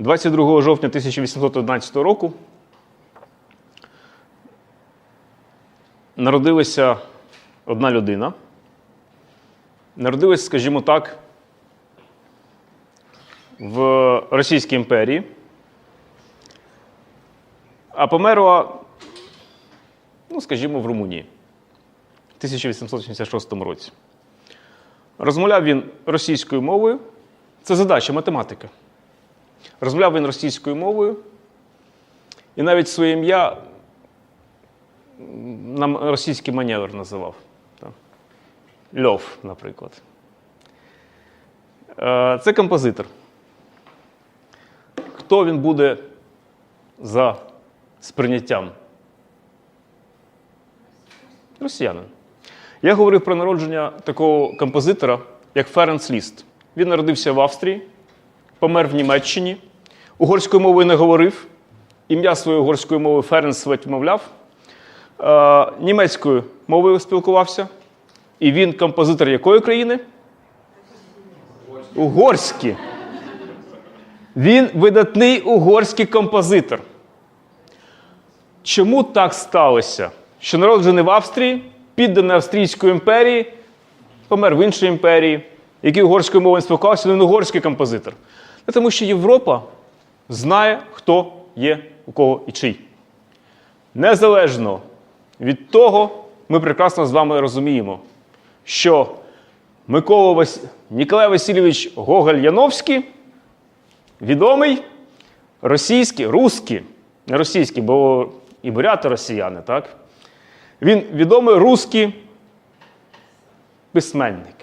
22 жовтня 1811 року народилася одна людина. Народилась, скажімо так, в Російській імперії, а померла, ну, скажімо, в Румунії в 1886 році. Розмовляв він російською мовою. Це задача математика. Розмовляв він російською мовою, і навіть своє ім'я на російський маневр називав. Льов, наприклад. Е, Це композитор. Хто він буде за сприйняттям? Росіянин. Я говорив про народження такого композитора, як Ференц Ліст. Він народився в Австрії, помер в Німеччині, угорською мовою не говорив, ім'я своєї угорської мови Ференц ледь мовляв, е, німецькою мовою спілкувався. І він композитор якої країни? Угорський. Він видатний угорський композитор. Чому так сталося? Що народжений в Австрії, підданий Австрійської імперії, помер в іншій імперії, який угорською мовою спілкувався, він угорський композитор. Тому що Європа знає, хто є у кого і чий. Незалежно від того, ми прекрасно з вами розуміємо, що Микола Вас... Ніколай Васильович Гоголь-Яновський відомий російський, русський, не російський, бо і буряти росіяни, так? Він відомий русський письменник.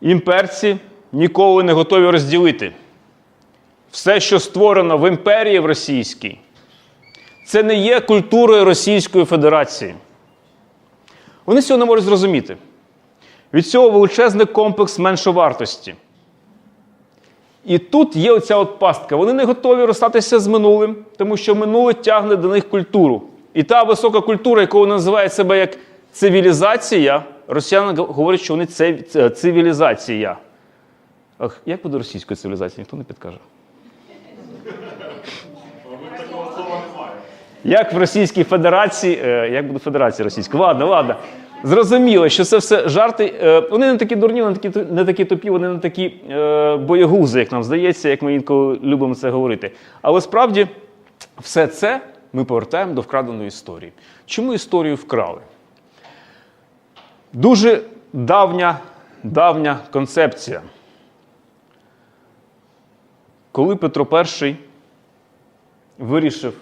Імперці ніколи не готові розділити. Все, що створено в імперії в російській, це не є культурою Російської Федерації. Вони цього не можуть зрозуміти. Від цього величезний комплекс меншовартості. І тут є оця от пастка. Вони не готові розстатися з минулим, тому що минуле тягне до них культуру. І та висока культура, яку вони називають себе як цивілізація, росіяни говорять, що вони цивілізація. Ах, як буде російською цивілізацією, ніхто не підкаже. Як в Російській Федерації, е, як буде Федерація Російська? Ладно, ладно. Зрозуміло, що це все жарти. Е, вони не такі дурні, вони не такі, не такі тупі, вони не такі е, боєгузи, як нам здається, як ми інколи любимо це говорити. Але справді все це ми повертаємо до вкраденої історії. Чому історію вкрали? Дуже давня, давня концепція. Коли Петро І вирішив,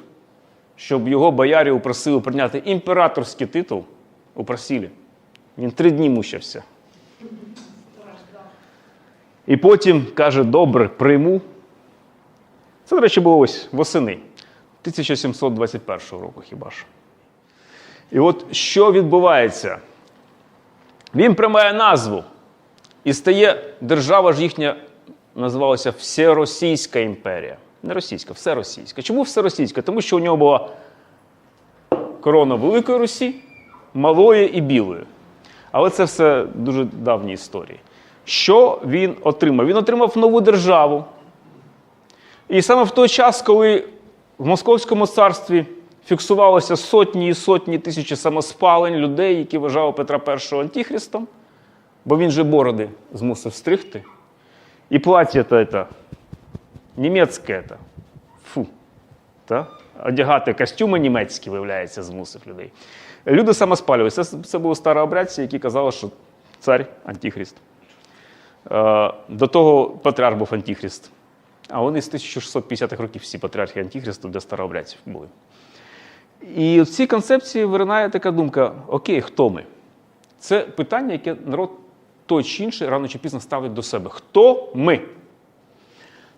щоб його боярі упросили прийняти імператорський титул, упросили. Він три дні мучився. І потім каже: добре, прийму. Це, до речі, було ось восени 1721 року хіба ж. І от що відбувається? Він приймає назву і стає держава ж їхня називалася Всеросійська імперія. Не російська, всеросійська. Чому всеросійська? Тому що у нього була корона Великої Русі, малої і білої. Але це все дуже давні історії. Що він отримав? Він отримав нову державу. І саме в той час, коли в Московському царстві фіксувалося сотні і сотні тисячі самоспалень людей, які вважали Петра І антихристом, бо він же бороди змусив стригти. Це, це німецьке. Це. Фу. Та? Одягати костюми німецькі, виявляється, змусив людей. Люди самоспалювалися. Це, це були старообрядці, які казали, що цар антихрист. Е, До того патріарх був антихрист. А вони з 1650-х років всі патріархи антихристу для старообрядців були. І в цій концепції виринає така думка: окей, хто ми? Це питання, яке народ той чи інший рано чи пізно ставить до себе. Хто ми?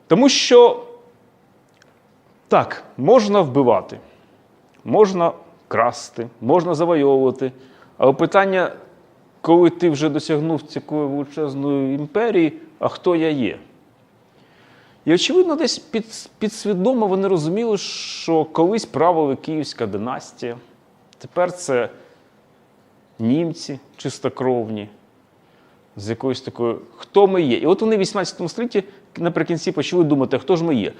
Тому що так, можна вбивати, можна красти, можна завойовувати. Але питання, коли ти вже досягнув такої величезної імперії, а хто я є? І, очевидно, десь під, підсвідомо вони розуміли, що колись правила Київська династія, тепер це німці чистокровні. З якоюсь такою, хто ми є. І от вони в 18 столітті наприкінці почали думати, хто ж ми є.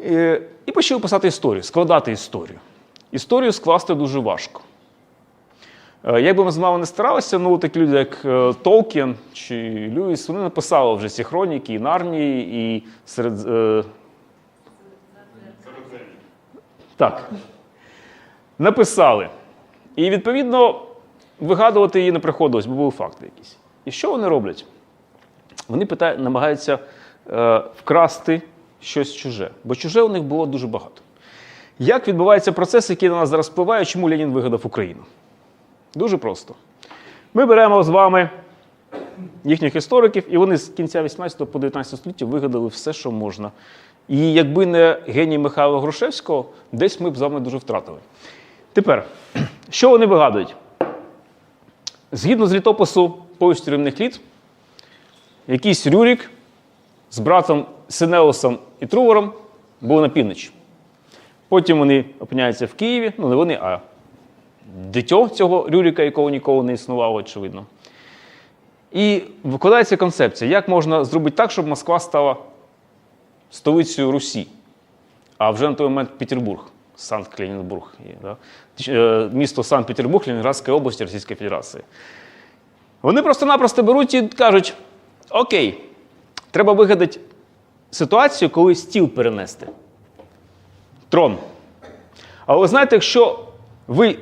Е, І почали писати історію, складати історію. Історію скласти дуже важко. Е, Як би ми з вами не старалися, ну такі люди, як е, Толкін чи Льюіс, вони написали вже ці хроніки і Нарнії, і серед. Так. Написали. І відповідно вигадувати її не приходилось, бо були факти якісь. І що вони роблять? Вони питають, намагаються е, вкрасти щось чуже, бо чуже у них було дуже багато. Як відбувається процес, який на нас зараз впливає, чому Ленін вигадав Україну? Дуже просто. Ми беремо з вами їхніх істориків, і вони з кінця 18 по 19 століття вигадали все, що можна. І якби не геній Михайла Грушевського, десь ми б з вами дуже втратили. Тепер, що вони вигадують? Згідно з літопису повісті рівних літ, якийсь Рюрік з братом Синеусом і Трувором був на півночі. Потім вони опиняються в Києві, ну не вони, а дитьо цього Рюріка, якого ніколи не існувало, очевидно. І викладається концепція, як можна зробити так, щоб Москва стала столицею Русі, а вже на той момент Петербург, Санкт-Клінінбург, да? Е, місто Санкт-Петербург, Ленинградської області Російської Федерації. Вони просто-напросто беруть і кажуть: Окей, треба вигадати ситуацію, коли стіл перенести. Трон. А ви знаєте, якщо ви,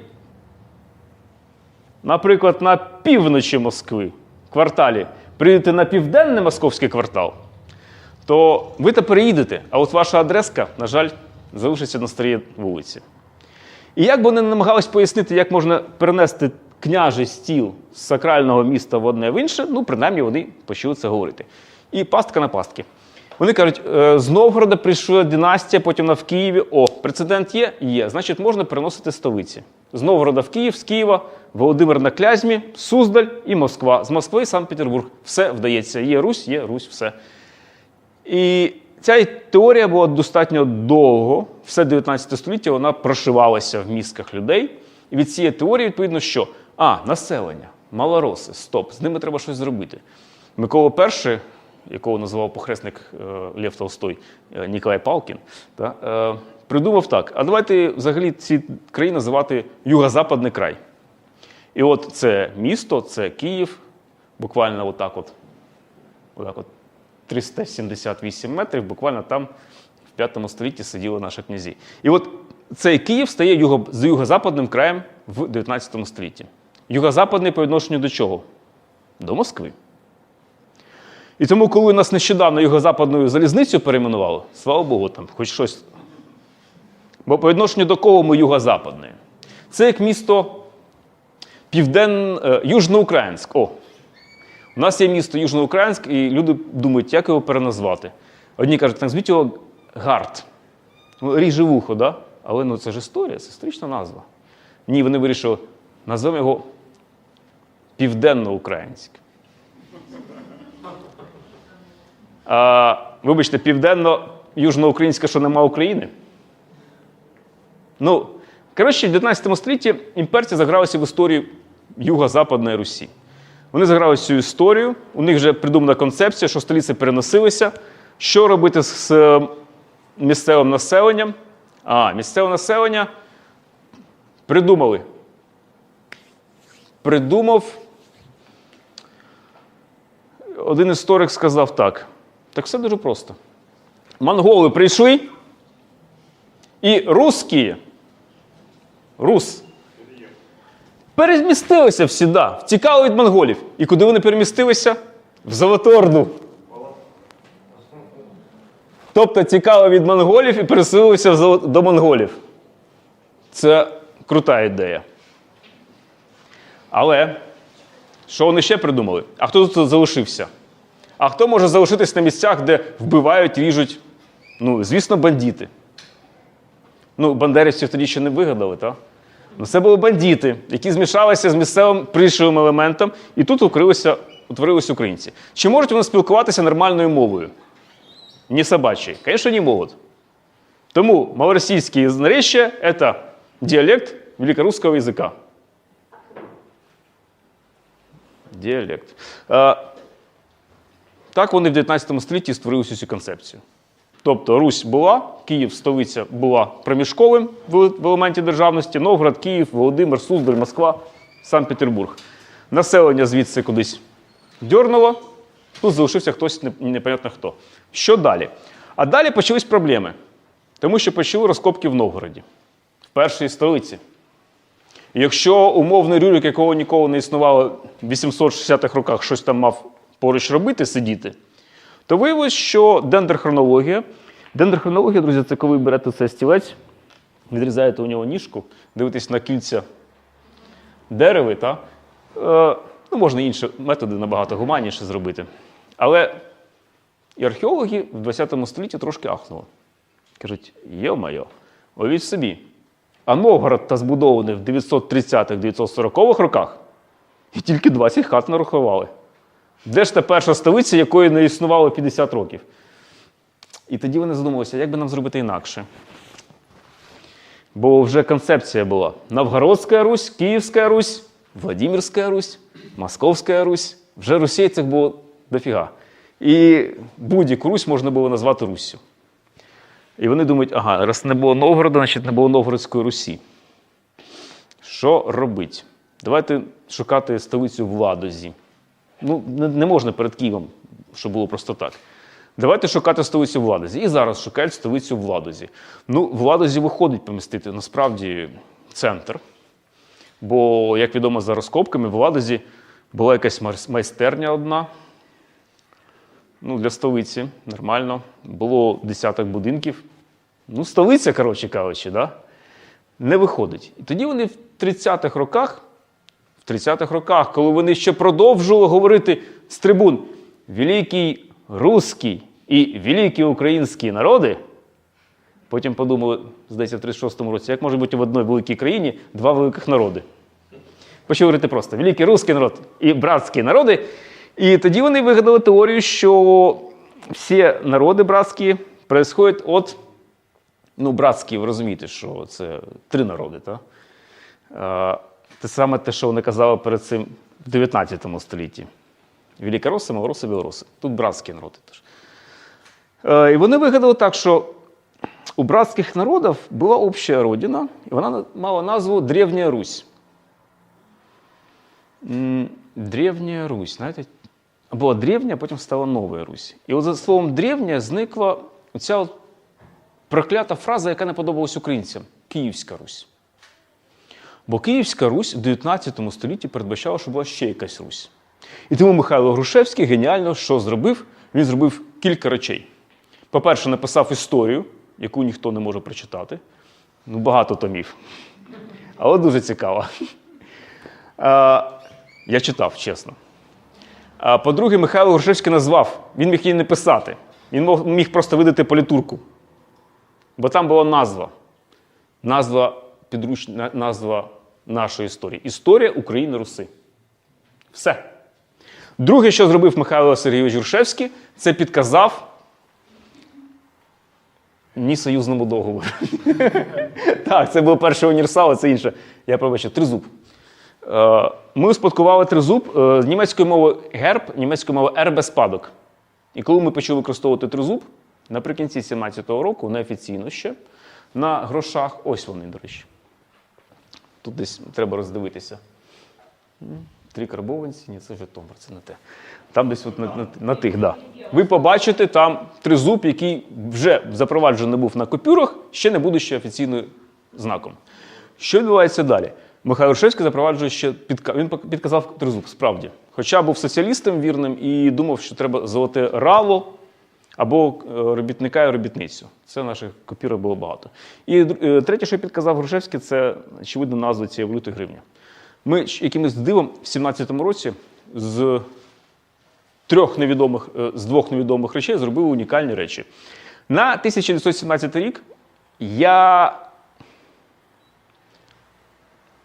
наприклад, на півночі Москви, кварталі, приїдете на південний московський квартал, то ви то переїдете, а от ваша адреска, на жаль, залишиться на старій вулиці. І як би вони намагались пояснити, як можна перенести княжий стіл з сакрального міста в одне в інше, ну, принаймні вони почали це говорити. І пастка на пастки. Вони кажуть, «Е, з Новгорода прийшла династія, потім вона в Києві. О, прецедент є? Є. Значить, можна переносити столиці. З Новгорода в Київ, з Києва, Володимир на Клязьмі, Суздаль і Москва. З Москви Санкт-Петербург. Все вдається. Є Русь, є Русь, все. І ця теорія була достатньо довго, все 19 століття вона прошивалася в мізках людей. І від цієї теорії, відповідно, що а, населення, малороси, стоп, з ними треба щось зробити. Микола І, якого називав похресник е, Лев Толстой е, Ніколай Палкін, е, придумав так: а давайте взагалі ці країни називати Юго-Западний край. І от це місто, це Київ, буквально отак от, отак от 378 метрів, буквально там в 5 столітті сиділи наші князі. І от цей Київ стає юго, з юго-западним краєм в 19 столітті. Юго-западний по відношенню до чого? До Москви. І тому, коли нас нещодавно юго-западною залізницю перейменували, слава Богу, там хоч щось. Бо по відношенню до кого ми юго-западне? Це як місто Півден... е, Южноукраїнськ. О, у нас є місто Южноукраїнськ, і люди думають, як його переназвати. Одні кажуть, назвіть його Гарт. Ну, Ріже вухо, да? але ну, це ж історія, це історична назва. Ні, вони вирішили, назвемо його Південноукраїнськ. А, вибачте, південно-южноукраїнська, що нема України? Ну, коротше, в 19 столітті імперці загралися в історію Юго-Западної Русі. Вони заграли цю історію, у них вже придумана концепція, що столиці переносилися. Що робити з е, місцевим населенням? А, місцеве населення придумали. Придумав. Один історик сказав так. Так все дуже просто. Монголи прийшли, і русські, рус, перемістилися всі, да, втікали від монголів. І куди вони перемістилися? В Золоту Орду. Тобто тікали від монголів і переселилися до монголів. Це крута ідея. Але що вони ще придумали? А хто тут залишився? А хто може залишитись на місцях, де вбивають, ріжуть? Ну, звісно, бандити. Ну, бандерівців тоді ще не вигадали, так? Ну, це були бандити, які змішалися з місцевим прийшовим елементом, і тут укрилися, утворилися українці. Чи можуть вони спілкуватися нормальною мовою? Не собачьей. Конечно, не могут. Тому малороссийские наречия – это диалект великорусского языка. Диалект. Так вони в 19 столітті створили всю цю концепцію. Тобто Русь була, Київ, столиця була проміжковим в елементі державності, Новгород, Київ, Володимир, Суздаль, Москва, Санкт-Петербург. Населення звідси кудись дьорнуло, тут залишився хтось непонятно хто. Що далі? А далі почались проблеми, тому що почали розкопки в Новгороді, в першій столиці. Якщо умовний Рюрик, якого ніколи не існувало в 860-х роках, щось там мав поруч робити, сидіти, то виявилось, що дендрохронологія. Дендрохронологія, друзі, це коли ви берете цей стілець, відрізаєте у нього ніжку, дивитесь на кільця дереви, та? Е, ну, можна інші методи набагато гуманніше зробити. Але і археологи в 20 столітті трошки ахнули. Кажуть, йо-майо, уявіть собі, а Новгород та збудований в 930-940-х роках, і тільки 20 хат нарахували. Де ж та перша столиця, якої не існувало 50 років? І тоді вони задумалися, як би нам зробити інакше. Бо вже концепція була: Новгородська Русь, Київська Русь, Владимирська Русь, Московська Русь. Вже Русей було дофіга. І будь-яку Русь можна було назвати Руссю. І вони думають, ага, раз не було Новгорода, значить не було Новгородської Русі. Що робить? Давайте шукати столицю в Ладозі. Ну, не, можна перед Києвом, щоб було просто так. Давайте шукати столицю в Ладозі. І зараз шукають столицю в Ладозі. Ну, в Ладозі виходить помістити насправді центр. Бо, як відомо за розкопками, в Ладозі була якась майстерня одна. Ну, для столиці нормально. Було десяток будинків. Ну, столиця, коротше кажучи, да? не виходить. І тоді вони в 30-х роках, в 30-х роках, коли вони ще продовжували говорити з трибун Великий русський і великі українські народи, потім подумали, здається, в 36-му році, як може бути в одній великій країні два великих народи. Почали говорити просто великий русський народ і братські народи. І тоді вони вигадали теорію, що всі народи братські происходять от, ну, братські, ви розумієте, що це три народи. Так? Те саме те, що вони казали перед цим в 19 столітті. Великороси, малороси, білоруси. Тут братські народи теж. Е, І вони вигадали так, що у братських народів була обща родина, і вона мала назву Древня Русь. Древня Русь, знаєте, була древня, а потім стала Нова Русь. І от за словом древня зникла ця от проклята фраза, яка не подобалась українцям Київська Русь. Бо Київська Русь в 19 столітті передбачала, що була ще якась Русь. І тому Михайло Грушевський геніально що зробив? Він зробив кілька речей. По-перше, написав історію, яку ніхто не може прочитати. Ну, багато томів. Але дуже цікаво. А, я читав, чесно. А по-друге, Михайло Грушевський назвав. Він міг її не писати. Він міг просто видати політурку. Бо там була назва. Назва підручна назва нашої історії. Історія України Руси. Все. Друге, що зробив Михайло Сергійович Грушевський, це підказав ні союзному договору. так, це був перший універсал, а це інше. Я пробачу, тризуб. Е, Ми успадкували тризуб е, з німецької мови герб, німецької мови ер без спадок. І коли ми почали використовувати тризуб, наприкінці 17-го року, неофіційно ще, на грошах, ось вони, до речі. Тут десь треба роздивитися. М, Три карбованці, ні, це Житомир, це не те. Там десь от на, на, на тих, да. Ви побачите там тризуб, який вже запроваджений був на купюрах, ще не будучи офіційним знаком. Що відбувається далі? Михайло Шевський запроваджує ще підка... він підказав тризуб, справді. Хоча був соціалістом вірним і думав, що треба золоте рало або е, робітника і робітницю. Це наших купюрах було багато. І е, третє, що підказав Грушевський, це очевидно назва цієї валюти гривня. Ми якимось дивом в 17-му році з трьох невідомих, е, з двох невідомих речей зробили унікальні речі. На 1917 рік я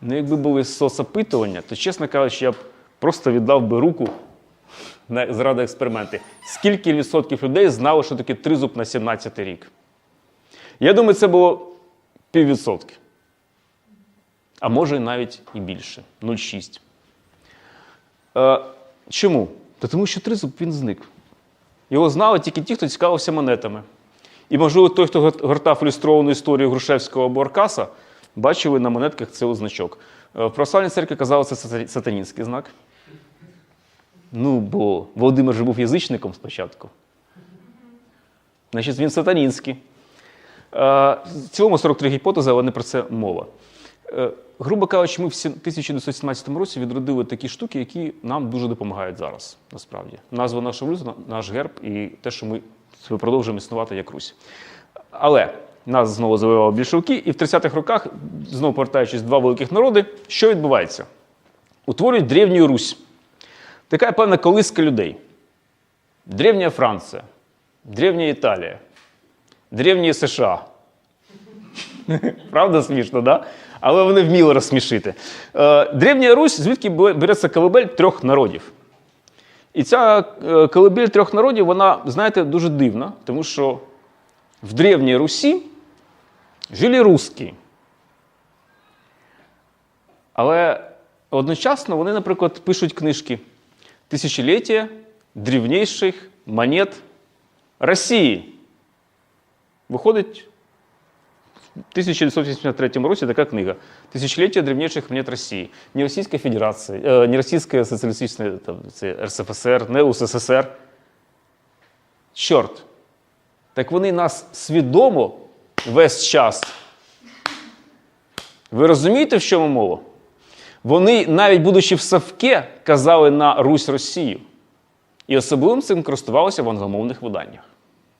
Ну, якби були соцопитування, то, чесно кажучи, я б просто віддав би руку на, заради експерименти. Скільки відсотків людей знало, що таке тризуб на 17 рік? Я думаю, це було піввідсотки. А може навіть і більше 0,6. Е, чому? Та тому що тризуб він зник. Його знали тільки ті, хто цікавився монетами. І, можливо, той, хто гортав ілюстровану історію Грушевського або Аркаса, бачили на монетках цей значок. Е, В православній церкві казали, це сатанінський знак. Ну, бо Володимир же був язичником спочатку. Значить, він сатанінський. В цілому 43 гіпотези, але не про це мова. Е, Грубо кажучи, ми в 1917 році відродили такі штуки, які нам дуже допомагають зараз, насправді. Назва нашого валюти, наш герб і те, що ми продовжуємо існувати як Русь. Але нас знову завоювали більшовики, і в 30-х роках, знову повертаючись два великих народи, що відбувається? Утворюють древню Русь. Така певна колиска людей. Древня Франція, древня Італія, древні США. Правда смішно, да? Але вони вміли розсмішити. Е, Древня Русь, звідки береться колыбель трьох народів. І ця е, колыбель трьох народів, вона, знаєте, дуже дивна, тому що в Древній Русі жили русські. Але одночасно вони, наприклад, пишуть книжки Тисячоліття древнейших монет Росії. Виходить в 1983 році така книга Тисячоліття древнейших монет Росії. Не Російська Федерація, е, не Російська соціалістична там, РСФСР, не УССР. Чорт. Так вони нас свідомо весь час. Ви розумієте, в чому мова? Вони, навіть будучи в Савке, казали на Русь Росію. І особливим цим користувалися в англомовних виданнях.